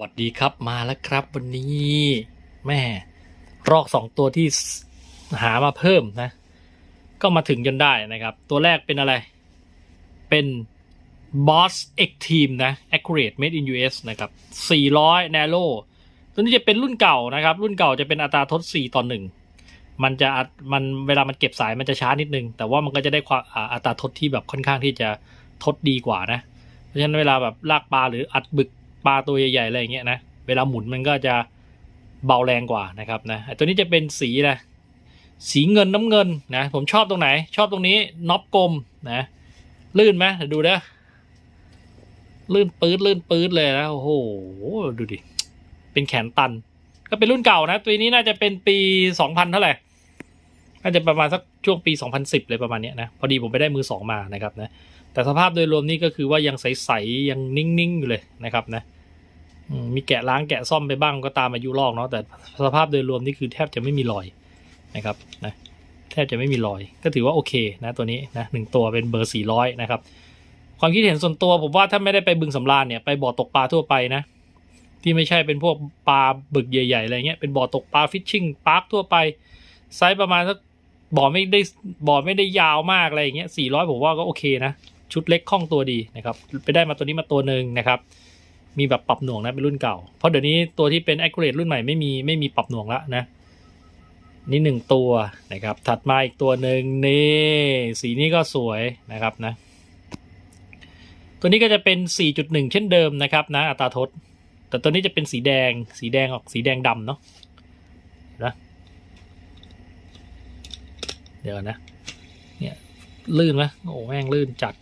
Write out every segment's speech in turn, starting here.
สวัสดีครับมาแล้วครับวันนี้แม่รอกสองตัวที่หามาเพิ่มนะ ก็มาถึงจนได้นะครับ ตัวแรกเป็นอะไร เป็น Boss X Team นะ Accurate Made in US นะครับ 400 Nano ตัวนี้จะเป็นรุ่นเก่านะครับ รุ่นเก่าจะเป็นอัตราทด 4 ต่อ 1 มันจะอัดมันเวลามันเก็บสายมันจะช้านิดนึง แต่ว่ามันก็จะได้ความอัตราทดที่แบบค่อนข้างที่จะทดดีกว่านะ เพราะฉะนั้นเวลาแบบลากปลาหรืออัดบึก ปลาตัวใหญ่ๆอะไรอย่างเงี้ยนะเวลาหมุนมันก็จะเบาแรงกว่านะครับนะตัวนี้จะเป็นสีนะสีเงินน้ำเงินนะผมชอบตรงไหน ชอบตรงนี้น็อปกลมนะลื่นไหมเดี๋ยวดูนะลื่นปื๊ดลื่นปื๊ดเลยนะโอ้โหดูดิเป็นแขนตัน ก็เป็นรุ่นเก่านะ ตัวนี้น่าจะเป็นปีสองพันเท่าไหร่ น่าจะประมาณสักช่วงปีสองพันสิบเลยประมาณเนี้ยนะ พอดีผมไปได้มือสองมานะครับนะ แต่สภาพโดยรวมนี่ก็คือว่ายังใสๆยังนิ่งๆอยู่เลยนะครับนะมีแกะล้างแกะซ่อมไปบ้างก็ตามอายุลอกเนาะแต่สภาพโดยรวมนี่คือแทบจะไม่มีรอยนะครับนะแทบจะไม่มีรอย ก็ถือว่าโอเคนะตัวนี้นะหนึ่งตัวเป็นเบอร์สี่ร้อยนะครับ ความคิดเห็นส่วนตัวผมว่าถ้าไม่ได้ไปบึงสำราญเนี่ยไปบ่อตกปลาทั่วไปนะที่ไม่ใช่เป็นพวกปลาบึกใหญ่ๆอะไรเงี้ยเป็นบ่อตกปลาฟิชชิ่งปาร์คทั่วไปไซส์ประมาณสัก บ่อไม่ได้บ่อไม่ได้ยาวมากอะไรอย่างเงี้ยสี่ร้อยผมว่าก็โอเคนะ ชุดเล็กคล่องตัวดีนะครับ ไปได้มาตัวนี้มาตัวหนึ่งนะครับ มีแบบปรับหน่วงนะเป็นรุ่นเก่า เพราะเดี๋ยวนี้ตัวที่เป็น accurate รุ่นใหม่ไม่มีไม่มีปรับหน่วงแล้วนะ นี่หนึ่งตัวนะครับ ถัดมาอีกตัวหนึ่งนี่สีนี้ก็สวยนะครับนะ ตัวนี้ก็จะเป็น 4.1 เช่นเดิมนะครับนะอัตราทดแต่ตัวนี้จะเป็นสีแดงสีแดงออกสีแดงดำเนาะเดี๋ยวนะ เนี่ย ลื่นไหมโอ้แม่งลื่นจัด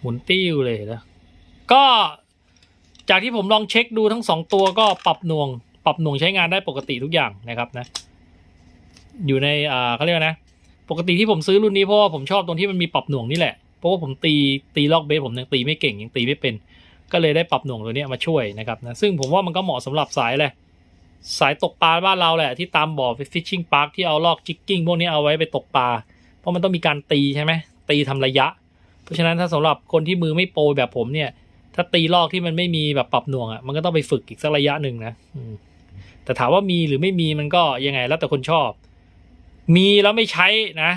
หมุนติ้วเลยนะ ก็จากที่ผมลองเช็คดูทั้งสองตัวก็ปรับหน่วง ปรับหน่วงใช้งานได้ปกติทุกอย่างนะครับนะ อยู่ในอ่าเขาเรียกว่านะ ปกติที่ผมซื้อรุ่นนี้เพราะว่าผมชอบตรงที่มันมีปรับหน่วงนี่แหละ เพราะว่าผมตีตีล็อกเบสผมยังตีไม่เก่งยังตีไม่เป็น ก็เลยได้ปรับหน่วงตัวนี้มาช่วยนะครับนะ ซึ่งผมว่ามันก็เหมาะสำหรับสายเลย สายตกปลาบ้านเราแหละที่ตามบ่อฟิชชิ่งพาร์คที่เอาลอกจิกกิ้งพวกนี้เอาไว้ไปตกปลา เพราะมันต้องมีการตีใช่ไหมตีทำระยะ เพราะฉะนั้นถ้าสำหรับคนที่มือไม่โปรแบบผมเนี่ย ถ้าตีลอกที่มันไม่มีแบบปรับหน่วงอะมันก็ต้องไปฝึกอีกสักระยะหนึ่งนะแต่ถามว่ามีหรือไม่มีมันก็ยังไงแล้วแต่คนชอบ มีแล้วไม่ใช้นะ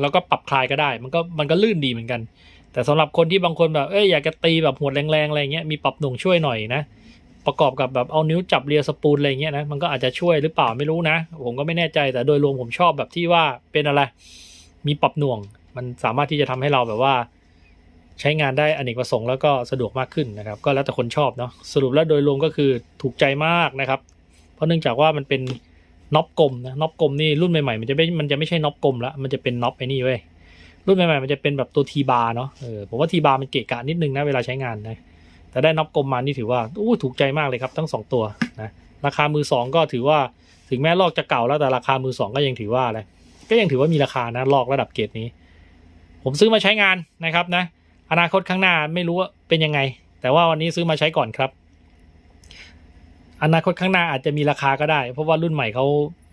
แล้วก็ปรับคลายก็ได้ มันก็มันก็ลื่นดีเหมือนกัน แต่สำหรับคนที่บางคนแบบเอ้ยอยากจะตีแบบหัวแรงๆอะไรเงี้ยมีปรับหน่วงช่วยหน่อยนะ ประกอบกับแบบเอานิ้วจับเรียสปูนอะไรเงี้ยนะมันก็อาจจะช่วยหรือเปล่าไม่รู้นะ ผมก็ไม่แน่ใจแต่โดยรวมผมชอบแบบที่ว่าเป็นอะไร มีปรับหน่วง มันสามารถที่จะทำให้เราแบบว่า ใช้งานได้อเนกประสงค์แล้วก็สะดวกมากขึ้นนะครับ ก็แล้วแต่คนชอบเนาะสรุปแล้วโดยรวมก็คือถูกใจมากนะครับ เพราะเนื่องจากว่ามันเป็นน็อปกลมนะน็อปกลมนี่รุ่นใหม่ๆมันจะไม่มันจะไม่ใช่น็อปกลมละมันจะเป็นน็อปไอ้นี่เว้ยรุ่นใหม่ๆมันจะเป็นแบบตัวทีบาร์เนาะเออผมว่าทีบาร์มันเกะกะนิดนึงนะเวลาใช้งานนะ แต่ได้น็อปกลมมานี่ถือว่าอู้ถูกใจมากเลยครับทั้งสองตัวนะราคามือสองก็ถือว่าถึงแม้ลอกจะเก่าแล้วแต่ราคามือสองก็ยังถือว่าอะไรก็ยังถือว่ามีราคานะลอกระดับเกรดนี้ ผมซื้อมาใช้งานนะครับนะอนาคตข้างหน้าไม่รู้ว่าเป็นยังไง แต่ว่าวันนี้ซื้อมาใช้ก่อนครับ อนาคตข้างหน้าอาจจะมีราคาก็ได้ เพราะว่ารุ่นใหม่เขา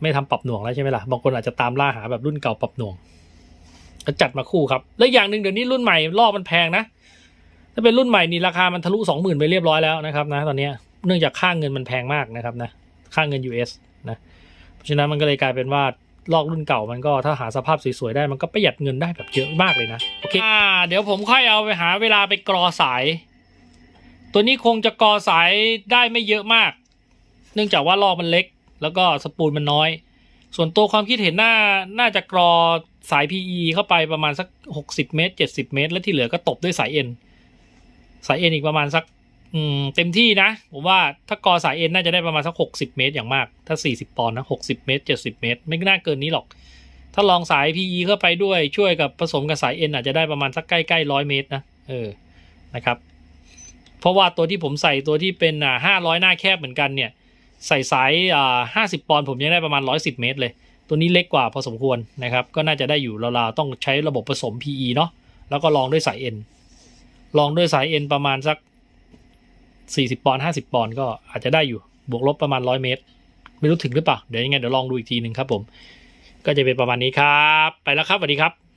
ไม่ทำปรับหน่วงแล้วใช่ไหมล่ะบางคนอาจจะตามล่าหาแบบรุ่นเก่าปรับหน่วงก็จัดมาคู่ครับแล้วอย่างหนึ่งเดี๋ยวนี้รุ่นใหม่รอบมันแพงนะ ถ้าเป็นรุ่นใหม่นี่ราคามันทะลุสองหมื่นไปเรียบร้อยแล้วนะครับนะตอนนี้เนื่องจากค่าเงินมันแพงมากนะครับนะค่าเงิน US นะเพราะฉะนั้นมันก็เลยกลายเป็นว่าลอกรุ่นเก่ามันก็ถ้าหาสภาพสวยๆได้มันก็ประหยัดเงินได้แบบเยอะมากเลยนะโอเคอ่าเดี๋ยวผมค่อยเอาไปหาเวลาไปกรอสาย ตัวนี้คงจะกรอสายได้ไม่เยอะมาก เนื่องจากว่าลอกมันเล็ก แล้วก็สปูลมันน้อย ส่วนตัวความคิดเห็นน่าน่าจะกรอสาย PE เข้าไปประมาณสัก 60 เมตร 70 เมตร แล้วที่เหลือก็ตบด้วยสาย N สาย N อีกประมาณสักอืมเต็มที่นะ ผมว่าถ้ากอสาย N น่าจะได้ประมาณสัก60เมตรอย่างมาก ถ้า40ปอนด์นะ60เมตร70เมตร ไม่น่าเกินนี้หรอก ถ้าลองสาย PE เข้าไปด้วยช่วยกับผสมกับสาย N อาจจะได้ประมาณสักใกล้ๆร้อยเมตรนะเออนะครับ เพราะว่าตัวที่ผมใส่ตัวที่เป็นอ่าห้าร้อยหน้าแคบเหมือนกันเนี่ย ใส่สายอ่าห้าสิบปอนด์ผมยังได้ประมาณร้อยสิบเมตร เลย ตัวนี้เล็กกว่าพอสมควรนะครับ ก็น่าจะได้อยู่ราวๆต้องใช้ระบบผสม PE เนาะแล้วก็ลองด้วยสาย N ลองด้วยสายเอ็นประมาณสักสี่สิบปอนด์ห้าสิบปอนด์ก็อาจจะได้อยู่บวกลบประมาณร้อยเมตร ไม่รู้ถึงหรือเปล่า เดี๋ยวยังไงเดี๋ยวลองดูอีกทีหนึ่งครับผม ก็จะเป็นประมาณนี้ครับ ไปแล้วครับสวัสดีครับ